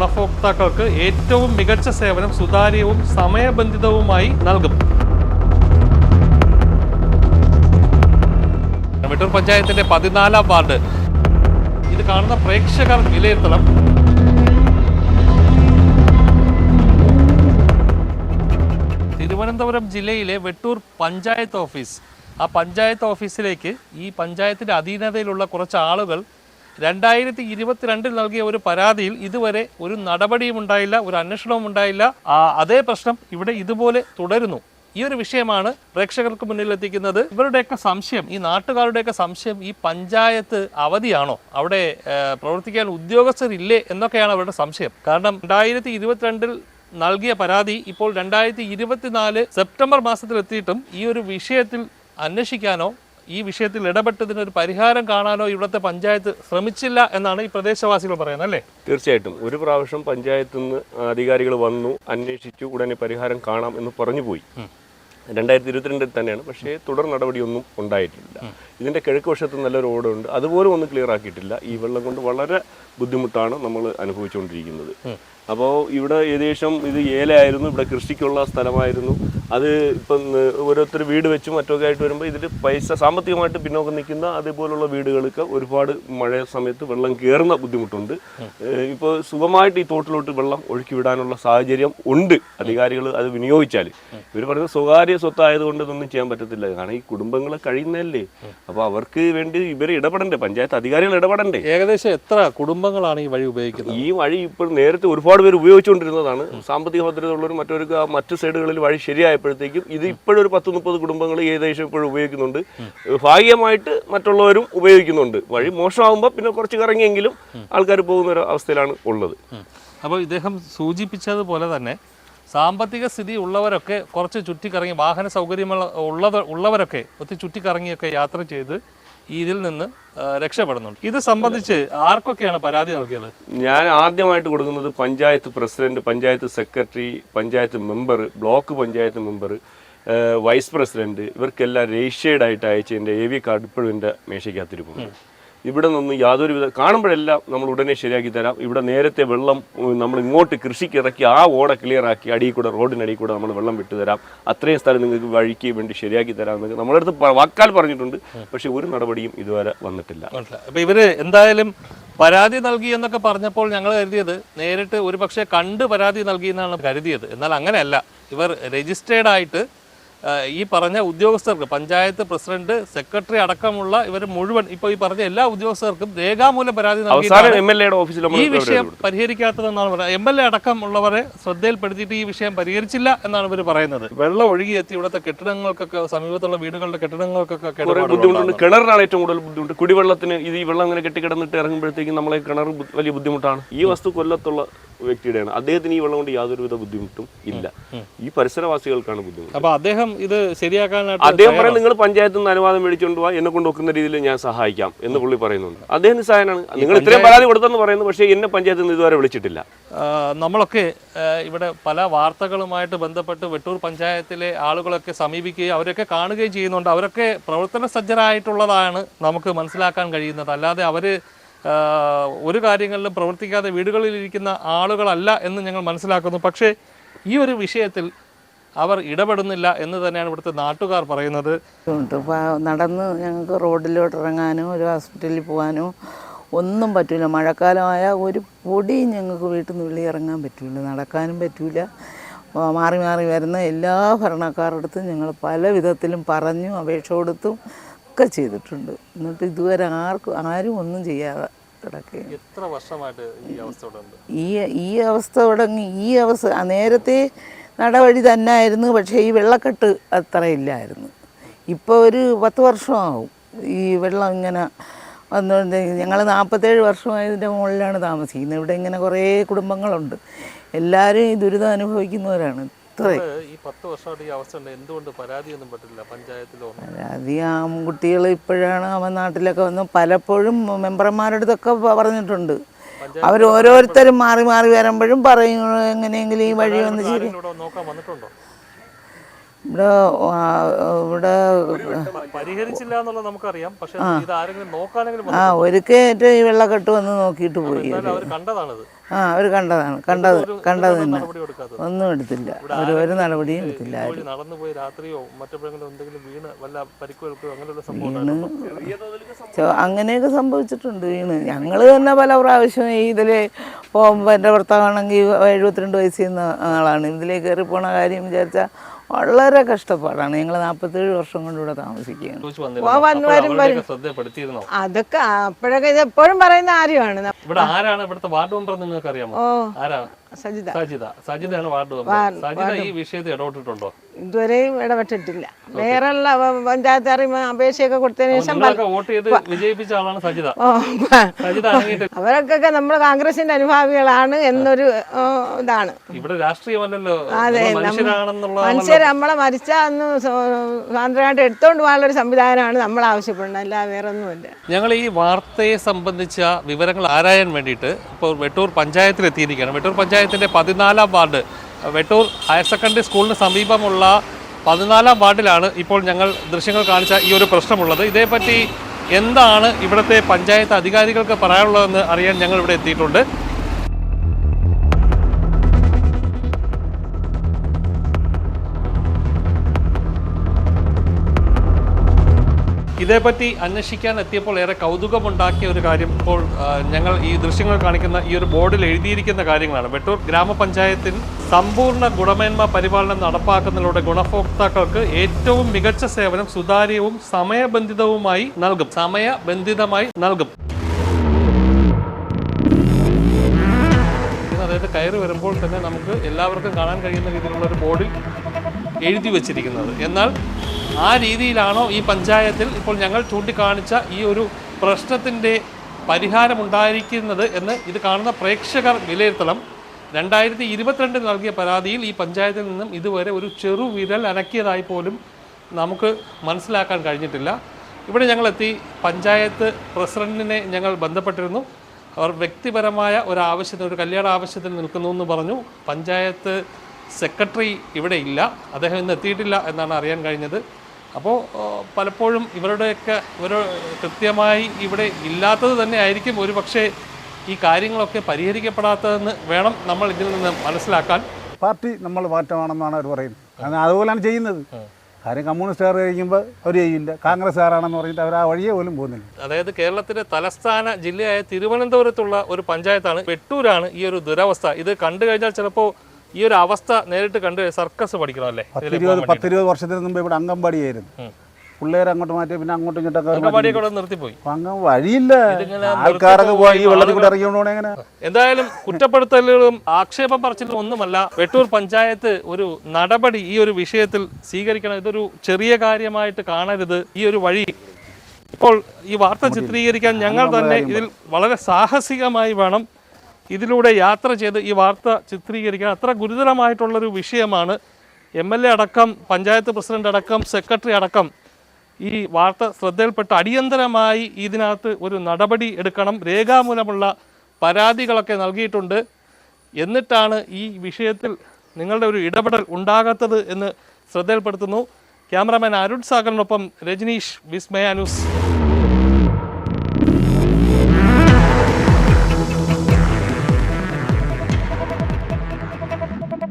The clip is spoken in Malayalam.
ഗുണഭോക്താക്കൾക്ക് ഏറ്റവും മികച്ച സേവനം സുതാര്യവും സമയബന്ധിതവുമായി നൽകും. വെട്ടൂർ പഞ്ചായത്തിന്റെ പതിനാലാം വാർഡ്. ഇത് കാണുന്ന പ്രേക്ഷകർ വിലയിരുത്തണം. തിരുവനന്തപുരം ജില്ലയിലെ വെട്ടൂർ പഞ്ചായത്ത് ഓഫീസ്. ആ പഞ്ചായത്ത് ഓഫീസിലേക്ക് ഈ പഞ്ചായത്തിന്റെ അധീനതയിലുള്ള കുറച്ച് ആളുകൾ രണ്ടായിരത്തി ഇരുപത്തിരണ്ടിൽ നൽകിയ ഒരു പരാതിയിൽ ഇതുവരെ ഒരു നടപടിയും ഉണ്ടായില്ല ഒരു അന്വേഷണവും ഉണ്ടായില്ല. അതേ പ്രശ്നം ഇവിടെ ഇതുപോലെ തുടരുന്നു. ഈ ഒരു വിഷയമാണ് പ്രേക്ഷകർക്ക് മുന്നിൽ എത്തിക്കുന്നത് ഇവരുടെയൊക്കെ സംശയം ഈ നാട്ടുകാരുടെയൊക്കെ സംശയം ഈ പഞ്ചായത്ത് അവധിയാണോ? അവിടെ പ്രവർത്തിക്കാൻ ഉദ്യോഗസ്ഥരില്ലേ എന്നൊക്കെയാണ് അവരുടെ സംശയം. കാരണം രണ്ടായിരത്തി ഇരുപത്തിരണ്ടിൽ നൽകിയ പരാതി ഇപ്പോൾ രണ്ടായിരത്തി ഇരുപത്തിനാല് സെപ്റ്റംബർ മാസത്തിൽ എത്തിയിട്ടും ഈ ഒരു വിഷയത്തിൽ അന്വേഷിക്കാനോ ഈ വിഷയത്തിൽ ഇടപെട്ടതിന് ഒരു പരിഹാരം കാണാനോ ഇവിടുത്തെ പഞ്ചായത്ത് ശ്രമിച്ചില്ല എന്നാണ് ഈ പ്രദേശവാസികൾ പറയുന്നത് അല്ലേ? തീർച്ചയായിട്ടും. ഒരു പ്രാവശ്യം പഞ്ചായത്തിൽ നിന്ന് അധികാരികൾ വന്നു അന്വേഷിച്ചു ഉടനെ പരിഹാരം കാണാം എന്ന് പറഞ്ഞു പോയി. രണ്ടായിരത്തി ഇരുപത്തിരണ്ടിൽ തന്നെയാണ്. പക്ഷേ തുടർ നടപടിയൊന്നും ഉണ്ടായിട്ടില്ല. ഇതിന്റെ കിഴക്ക് വശത്ത് നല്ലൊരു ഓടുണ്ട് അതുപോലും ഒന്നും ക്ലിയർ ആക്കിയിട്ടില്ല. ഈ വെള്ളം കൊണ്ട് വളരെ ബുദ്ധിമുട്ടാണ് നമ്മൾ അനുഭവിച്ചുകൊണ്ടിരിക്കുന്നത്. അപ്പോൾ ഇവിടെ ഏകദേശം ഇത് ഏലയായിരുന്നു ഇവിടെ കൃഷിക്കുള്ള സ്ഥലമായിരുന്നു. അത് ഇപ്പം ഓരോരുത്തർ വീട് വെച്ചും മറ്റൊക്കെ ആയിട്ട് വരുമ്പോൾ ഇതിൽ പൈസ സാമ്പത്തികമായിട്ട് പിന്നോക്കം നിൽക്കുന്ന അതേപോലുള്ള വീടുകൾക്ക് ഒരുപാട് മഴ സമയത്ത് വെള്ളം കയറുന്ന ബുദ്ധിമുട്ടുണ്ട്. ഇപ്പോൾ സുഖമായിട്ട് ഈ തോട്ടിലോട്ട് വെള്ളം ഒഴുക്കി വിടാനുള്ള സാഹചര്യം ഉണ്ട്. അധികാരികൾ അത് വിനിയോഗിച്ചാൽ ഇവർ പറയുന്നത് സ്വകാര്യ സ്വത്തായതുകൊണ്ട് ഇതൊന്നും ചെയ്യാൻ പറ്റത്തില്ല. കാരണം ഈ കുടുംബങ്ങൾ കഴിയുന്നതല്ലേ. അപ്പോൾ അവർക്ക് വേണ്ടി ഇവർ ഇടപെടണ്ടേ? പഞ്ചായത്ത് അധികാരികൾ ഇടപെടണ്ടേ? ഏകദേശം എത്ര കുടുംബങ്ങളാണ് ഈ വഴി ഉപയോഗിക്കുന്നത്? ഈ വഴി ഇപ്പോൾ നേരത്തെ ഒരുപാട് പേര് ഉപയോഗിച്ചുകൊണ്ടിരുന്നതാണ്. സാമ്പത്തിക ഭദ്രത ഉള്ളവർ മറ്റവർക്ക് മറ്റൊരു മറ്റ് സൈഡുകളിൽ വഴി ശരിയായപ്പോഴത്തേക്കും ഇത് ഇപ്പോഴൊരു പത്ത് മുപ്പത് കുടുംബങ്ങൾ ഏകദേശം ഇപ്പോഴും ഉപയോഗിക്കുന്നുണ്ട്. ഭാഗികമായിട്ട് മറ്റുള്ളവരും ഉപയോഗിക്കുന്നുണ്ട്. വഴി മോശമാകുമ്പോൾ പിന്നെ കുറച്ച് കറങ്ങിയെങ്കിലും ആൾക്കാർ പോകുന്ന ഒരു അവസ്ഥയിലാണ് ഉള്ളത്. അപ്പോൾ ഇദ്ദേഹം സൂചിപ്പിച്ചതുപോലെ തന്നെ സാമ്പത്തിക സ്ഥിതി ഉള്ളവരൊക്കെ കുറച്ച് ചുറ്റിക്കറങ്ങി വാഹന സൗകര്യമുള്ള ഉള്ളത് ഉള്ളവരൊക്കെ ഒത്തിരി ചുറ്റിക്കറങ്ങിയൊക്കെ യാത്ര ചെയ്ത് ഇതിൽ നിന്ന് രക്ഷപ്പെടുന്നുണ്ട്. ഇത് സംബന്ധിച്ച് ആർക്കൊക്കെയാണ് പരാതി നൽകിയത്? ഞാൻ ആദ്യമായിട്ട് കൊടുക്കുന്നത് panchayat president panchayat secretary panchayat member block panchayat member vice president ഇവർക്കെല്ലാം രജിസ്റ്റേർഡ് ആയിട്ട് അയച്ച എന്റെ എ വി കാർഡ് ഇപ്പോഴും എന്റെ മേശയ്ക്കകത്തിരിക്കുന്നു ഇവിടെ നിന്ന് യാതൊരു വിധ കാണുമ്പോഴെല്ലാം നമ്മൾ ഉടനെ ശരിയാക്കി തരാം. ഇവിടെ നേരത്തെ വെള്ളം നമ്മൾ ഇങ്ങോട്ട് കൃഷിക്ക് ഇറക്കി ആ ഓട ക്ലിയർ ആക്കി അടിയിൽ കൂടെ റോഡിനടിയിൽ കൂടെ നമ്മൾ വെള്ളം വിട്ടു തരാം. അത്രയും സ്ഥലം നിങ്ങൾക്ക് വഴിക്ക് വേണ്ടി ശരിയാക്കി തരാം എന്നൊക്കെ നമ്മുടെ അടുത്ത് വാക്കാൽ പറഞ്ഞിട്ടുണ്ട്. പക്ഷേ ഒരു നടപടിയും ഇതുവരെ വന്നിട്ടില്ല. അപ്പൊ അപ്പോൾ ഇവർ എന്തായാലും പരാതി നൽകി എന്നൊക്കെ പറഞ്ഞപ്പോൾ ഞങ്ങൾ കരുതിയത് നേരിട്ട് ഒരു പക്ഷേ കണ്ട് പരാതി നൽകി എന്നാണ് കരുതിയത്. എന്നാൽ അങ്ങനെയല്ല. ഇവർ രജിസ്റ്റേർഡ് ആയിട്ട് ഈ പറഞ്ഞ ഉദ്യോഗസ്ഥർക്ക് പഞ്ചായത്ത് പ്രസിഡന്റ് സെക്രട്ടറി അടക്കമുള്ള ഇവർ മുഴുവൻ ഇപ്പോൾ ഈ പറഞ്ഞ എല്ലാ ഉദ്യോഗസ്ഥർക്കും രേഖാമൂലം പരാതി നൽകി ഈ വിഷയം പരിഹരിക്കാത്തതെന്നാണ് പറയുന്നത്. എം എൽ എ അടക്കമുള്ളവരെ ശ്രദ്ധയിൽപ്പെടുത്തിയിട്ട് ഈ വിഷയം പരിഹരിച്ചില്ല എന്നാണ് ഇവർ പറയുന്നത്. വെള്ളം ഒഴുകിയെത്തി ഇവിടുത്തെ കെട്ടിടങ്ങൾക്കൊക്കെ സമീപത്തുള്ള വീടുകളുടെ കെട്ടിടങ്ങൾക്കൊക്കെ ബുദ്ധിമുട്ടുണ്ട്. കിണറിനാണ് ഏറ്റവും കൂടുതൽ ബുദ്ധിമുട്ട്. കുടിവെള്ളത്തിന് ഇത് ഈ വെള്ളം ഇങ്ങനെ കെട്ടിക്കിടന്നിട്ട് ഇറങ്ങുമ്പോഴത്തേക്കും നമ്മളെ കിണർ വലിയ ബുദ്ധിമുട്ടാണ്. ഈ വസ്തു കൊല്ലത്തുള്ള വ്യക്തിയുടെയാണ്. അദ്ദേഹത്തിന് ഈ വെള്ളം കൊണ്ട് യാതൊരുവിധ ബുദ്ധിമുട്ടും ഇല്ല. ഈ പരിസരവാസികൾക്കാണ് ബുദ്ധിമുട്ട്. അപ്പൊ അദ്ദേഹം ഇത് ശരിയാക്കാനായിട്ട് അദ്ദേഹം പറയാം നിങ്ങൾ പഞ്ചായത്തിൽ നിന്ന് അനുവാദം മേടിച്ചുകൊണ്ട് പോവാ എന്നെ കൊണ്ട് വെക്കുന്ന രീതിയിൽ ഞാൻ സഹായിക്കാം എന്ന് പുള്ളി പറയുന്നുണ്ട്. അദ്ദേഹം നിസ്സഹായനാണ്. നിങ്ങൾ ഇത്രയും പരാതി കൊടുത്തെന്ന് പറയുന്നു പക്ഷേ എന്നെ പഞ്ചായത്തിൽ നിന്ന് ഇതുവരെ വിളിച്ചിട്ടില്ല. നമ്മളൊക്കെ ഇവിടെ പല വാർത്തകളുമായിട്ട് ബന്ധപ്പെട്ട് വെട്ടൂർ പഞ്ചായത്തിലെ ആളുകളൊക്കെ സമീപിക്കുകയും അവരൊക്കെ കാണുകയും ചെയ്യുന്നുണ്ട്. അവരൊക്കെ പ്രവർത്തന സജ്ജരായിട്ടുള്ളതാണ് നമുക്ക് മനസ്സിലാക്കാൻ കഴിയുന്നത്. അല്ലാതെ അവർ ഒരു കാര്യങ്ങളിലും പ്രവർത്തിക്കാതെ വീടുകളിലിരിക്കുന്ന ആളുകളല്ല എന്ന് ഞങ്ങൾ മനസ്സിലാക്കുന്നു. പക്ഷേ ഈ ഒരു വിഷയത്തിൽ അവർ ഇടപെടുന്നില്ല എന്ന് തന്നെയാണ് ഇവിടുത്തെ നാട്ടുകാർ പറയുന്നത്. നടന്ന് ഞങ്ങൾക്ക് റോഡിലോട്ട് ഇറങ്ങാനോ ഒരു ഹോസ്പിറ്റലിൽ പോകാനോ ഒന്നും പറ്റില്ല മഴക്കാലമായ ഒരു പൊടി ഞങ്ങൾക്ക് വീട്ടിൽ നിന്ന് വെളിയിൽ ഇറങ്ങാൻ പറ്റില്ല നടക്കാനും പറ്റില്ല മാറി മാറി വരുന്ന എല്ലാ ഭരണക്കാരടുത്തും അടുത്തും ഞങ്ങൾ പല വിധത്തിലും പറഞ്ഞു അപേക്ഷ കൊടുത്തും ഒക്കെ ചെയ്തിട്ടുണ്ട്. എന്നിട്ട് ഇതുവരെ ആർക്കും ആരും ഒന്നും ചെയ്യാതെ കിടക്കുകയാണ്. എത്ര വർഷമായിട്ട് ഈ അവസ്ഥ ഈ ഈ അവസ്ഥ തുടങ്ങി ഈ അവസ്ഥ നേരത്തെ നടവഴി തന്നെ ആയിരുന്നു പക്ഷേ ഈ വെള്ളക്കെട്ട് അത്ര ഇല്ലായിരുന്നു. ഇപ്പോൾ ഒരു പത്ത് വർഷമാവും ഈ വെള്ളം ഇങ്ങനെ വന്നുകൊണ്ട് ഞങ്ങൾ നാൽപ്പത്തേഴ് വർഷമായതിന്റെ മുകളിലാണ് താമസിക്കുന്നത്. ഇവിടെ ഇങ്ങനെ കുറേ കുടുംബങ്ങളുണ്ട്. എല്ലാവരും ഈ ദുരിതം അനുഭവിക്കുന്നവരാണ്. പരാതി ആ ഈ പത്ത് വർഷമായിട്ട് ഈ അവസ്ഥ ഉണ്ട്. എന്തുകൊണ്ട് പരാതിയൊന്നും പറ്റില്ല പഞ്ചായത്തിലോ? അധികം കുട്ടികൾ ഇപ്പോഴാണ് അവൻ നാട്ടിലൊക്കെ വന്ന്. പലപ്പോഴും മെമ്പർമാരുടെ അടുത്തൊക്കെ പറഞ്ഞിട്ടുണ്ട്. അവർ ഓരോരുത്തരും മാറി മാറി വരുമ്പോഴും പറയും എങ്ങനെയെങ്കിലും ഈ വഴി വന്ന് ശരി ഇവിടെ ഇവിടെ ആ, പരിഹരിച്ചില്ല എന്നുള്ളത് നമുക്കറിയാം. പക്ഷേ ഇത് ആരെങ്കിലും നോക്കാനെങ്കിലും ആ ഒരിക്കൽ ഈ വെള്ളക്കെട്ട് വന്ന് നോക്കിയിട്ട് പോയി അവർ ആ അവർ കണ്ടതാണ്. കണ്ടത് കണ്ടത് തന്നെ. ഒന്നും എടുത്തില്ല. ഒരു ഒരു നടപടിയും എടുത്തില്ല വഴി നടന്നു പോയി രാത്രിയോ മറ്റെപ്പോഴെങ്കിലും എന്തെങ്കിലും വീണ് അങ്ങനെയൊക്കെ സംഭവിച്ചിട്ടുണ്ട്. വീണ്. ഞങ്ങൾ തന്നെ പല പ്രാവശ്യം ഈ ഇതിൽ പോകുമ്പോൾ എന്റെ ഭർത്താവാണെങ്കിൽ എഴുപത്തിരണ്ട് വയസ്സിൽ നിന്ന് ആളാണ്. ഇതിലേക്ക് കയറി പോണ കാര്യം വിചാരിച്ചാൽ വളരെ കഷ്ടപ്പാടാണ്. ഞങ്ങൾ നാൽപ്പത്തേഴ് വർഷം കൊണ്ട് ഇവിടെ താമസിക്കുകയാണ്. അതൊക്കെ അപ്പോഴൊക്കെ ഇത് എപ്പോഴും പറയുന്ന കാര്യമാണ്. ഇവിടെ ആരാണ് ഇവിടുത്തെ വാർഡ് മെമ്പർ നിങ്ങൾക്ക് അറിയാമോ ഓ. ആരാ? സജിത. സജിത. സജിതയാണ് വാർഡ് മെമ്പർ. സജിത ഈ വിഷയത്തിൽ ഇടപെട്ടിട്ടുണ്ടോ? ഇതുവരെയും ഇടപെട്ടിട്ടില്ല. വേറെ പ- പഞ്ചായത്ത് അറിയുമ്പോൾ അപേക്ഷയൊക്കെ കൊടുത്തതിന് ശേഷം വോട്ട് ചെയ്ത് വിജയിപ്പിച്ച ആളാണ് സജിത. സജിത അവരൊക്കെ നമ്മൾ കോൺഗ്രസിന്റെ അനുഭാവികളാണ് എന്നൊരു ഇതാണ്. ഇവിടെ രാഷ്ട്രീയമല്ലല്ലോ. അതെ, മനുഷ്യർ നമ്മളെ മരിച്ച അന്ന് സ്വ- സ്വാതന്ത്ര്യമായിട്ട് എടുത്തോണ്ട് പോകാനുള്ള ഒരു സംവിധാനമാണ് നമ്മൾ ആവശ്യപ്പെടുന്നത് അല്ല വേറെ ഒന്നുമില്ല ഞങ്ങൾ ഈ വാർത്തയെ സംബന്ധിച്ച വിവരങ്ങൾ ആരായാൻ വേണ്ടിയിട്ട് ഇപ്പോൾ വെട്ടൂർ പഞ്ചായത്തിൽ എത്തിയിരിക്കുകയാണ് വെട്ടൂർ പഞ്ചായത്തിന്റെ പതിനാലാം വാർഡ്. വെട്ടൂർ ഹയർ സെക്കൻഡറി സ്കൂളിന് സമീപമുള്ള പതിനാലാം വാർഡിലാണ് ഇപ്പോൾ ഞങ്ങൾ ദൃശ്യങ്ങൾ കാണിച്ച ഈ ഒരു പ്രശ്നമുള്ളത്. ഇതേപ്പറ്റി എന്താണ് ഇവിടുത്തെ പഞ്ചായത്ത് അധികാരികൾക്ക് പറയാനുള്ളതെന്ന് അറിയാൻ ഞങ്ങൾ ഇവിടെ എത്തിയിട്ടുണ്ട്. ഇതേപ്പറ്റി അന്വേഷിക്കാൻ എത്തിയപ്പോൾ ഏറെ കൗതുകമുണ്ടാക്കിയ ഒരു കാര്യം ഇപ്പോൾ ഞങ്ങൾ ഈ ദൃശ്യങ്ങൾ കാണിക്കുന്ന ഈ ഒരു ബോർഡിൽ എഴുതിയിരിക്കുന്ന കാര്യങ്ങളാണ്. വെട്ടൂർ ഗ്രാമപഞ്ചായത്തിൽ സമ്പൂർണ ഗുണമേന്മ പരിപാലനം നടപ്പാക്കുന്നതിലൂടെ ഗുണഭോക്താക്കൾക്ക് ഏറ്റവും മികച്ച സേവനം സുതാര്യവും സമയബന്ധിതവുമായി നൽകും. സമയബന്ധിതമായി നൽകും. അതായത് കയറി വരുമ്പോൾ തന്നെ നമുക്ക് എല്ലാവർക്കും കാണാൻ കഴിയുന്ന രീതിയിലുള്ള ഒരു ബോർഡിൽ എഴുതി വച്ചിരിക്കുന്നത്. എന്നാൽ ആ രീതിയിലാണോ ഈ പഞ്ചായത്തിൽ ഇപ്പോൾ ഞങ്ങൾ ചൂണ്ടിക്കാണിച്ച ഈ ഒരു പ്രശ്നത്തിന്റെ പരിഹാരമുണ്ടായിരിക്കുന്നത് എന്ന് ഇത് കാണുന്ന പ്രേക്ഷകർ വിലയിരുത്തണം. രണ്ടായിരത്തി ഇരുപത്തിരണ്ടിൽ നൽകിയ പരാതിയിൽ ഈ പഞ്ചായത്തിൽ നിന്നും ഇതുവരെ ഒരു ചെറു വിരൽ അനക്കിയതായി പോലും നമുക്ക് മനസ്സിലാക്കാൻ കഴിഞ്ഞിട്ടില്ല. ഇവിടെ ഞങ്ങളെത്തി പഞ്ചായത്ത് പ്രസിഡന്റിനെ ഞങ്ങൾ ബന്ധപ്പെട്ടിരുന്നു. അവർ വ്യക്തിപരമായ ഒരു ആവശ്യത്തിന് ഒരു കല്യാണ ആവശ്യത്തിന് നിൽക്കുന്നു എന്ന് പറഞ്ഞു. പഞ്ചായത്ത് സെക്രട്ടറി ഇവിടെ ഇല്ല. അദ്ദേഹം ഇന്ന് എത്തിയിട്ടില്ല എന്നാണ് അറിയാൻ കഴിഞ്ഞത്. അപ്പോൾ പലപ്പോഴും ഇവരുടെയൊക്കെ ഇവർ കൃത്യമായി ഇവിടെ ഇല്ലാത്തത് തന്നെ ആയിരിക്കും. ഒരു പക്ഷേ ഈ കാര്യങ്ങളൊക്കെ പരിഹരിക്കപ്പെടാത്തതെന്ന് വേണം നമ്മൾ ഇതിൽ നിന്ന് മനസ്സിലാക്കാൻ. പാർട്ടി നമ്മൾ മാറ്റമാണെന്നാണ് അവർ പറയുന്നത്. അത് അതുപോലെയാണ് ചെയ്യുന്നത്. കാര്യം കമ്മ്യൂണിസ്റ്റുകാർ കഴിക്കുമ്പോൾ അവർ ചെയ്യില്ല. കോൺഗ്രസ്സുകാരാണെന്ന് പറഞ്ഞിട്ട് അവർ ആ വഴിയെ പോലും പോകുന്നില്ല. അതായത് കേരളത്തിലെ തലസ്ഥാന ജില്ലയായ തിരുവനന്തപുരത്തുള്ള ഒരു പഞ്ചായത്താണ് വെട്ടൂരാണ് ഈ ഒരു ദുരവസ്ഥ. ഇത് കണ്ടു കഴിഞ്ഞാൽ ചിലപ്പോൾ ഈ ഒരു അവസ്ഥ നേരിട്ട് കണ്ട് സർക്കസ് പഠിക്കണം അല്ലേ? പത്തിരുപത് പത്തിരുപത് വർഷത്തിന് മുമ്പ് ഇവിടെ അംഗൻവാടി ആയിരുന്നു പിള്ളേർ അങ്ങോട്ട് മാറ്റി പിന്നെ അങ്ങോട്ടും ഇങ്ങോട്ടൊക്കെ നിർത്തിപ്പോയി. അങ്ങനെ അങ്ങ് വഴിയില്ല. ആൾക്കാരൊക്കെ പോയി വെള്ളത്തിൽ കൂടെ ഇറങ്ങിയോണ്ട് എങ്ങനെ എന്തായാലും കുറ്റപ്പെടുത്തലുകളും ആക്ഷേപം പറച്ചിലും ഒന്നുമല്ല വെട്ടൂർ പഞ്ചായത്ത് ഒരു നടപടി ഈ ഒരു വിഷയത്തിൽ സ്വീകരിക്കണം. ഇതൊരു ചെറിയ കാര്യമായിട്ട് കാണരുത്. ഈ ഒരു വഴി ഇപ്പോൾ ഈ വാർത്ത ചിത്രീകരിക്കാൻ ഞങ്ങൾ തന്നെ ഇതിൽ വളരെ സാഹസികമായി വേണം. ഇതിലൂടെ യാത്ര ചെയ്ത് ഈ വാർത്ത ചിത്രീകരിക്കാൻ അത്ര ഗുരുതരമായിട്ടുള്ളൊരു വിഷയമാണ്. എം എൽ എ അടക്കം പഞ്ചായത്ത് പ്രസിഡന്റ് അടക്കം സെക്രട്ടറി അടക്കം ഈ വാർത്ത ശ്രദ്ധയിൽപ്പെട്ട് അടിയന്തരമായി ഇതിനകത്ത് ഒരു നടപടി എടുക്കണം. രേഖാമൂലമുള്ള പരാതികളൊക്കെ നൽകിയിട്ടുണ്ട്. എന്നിട്ടാണ് ഈ വിഷയത്തിൽ നിങ്ങളുടെ ഒരു ഇടപെടൽ ഉണ്ടാകാത്തത് എന്ന് ശ്രദ്ധയിൽപ്പെടുത്തുന്നു. ക്യാമറാമാൻ അരുൺ സാഗറിനൊപ്പം രജനീഷ് വിസ്മയ ന്യൂസ്.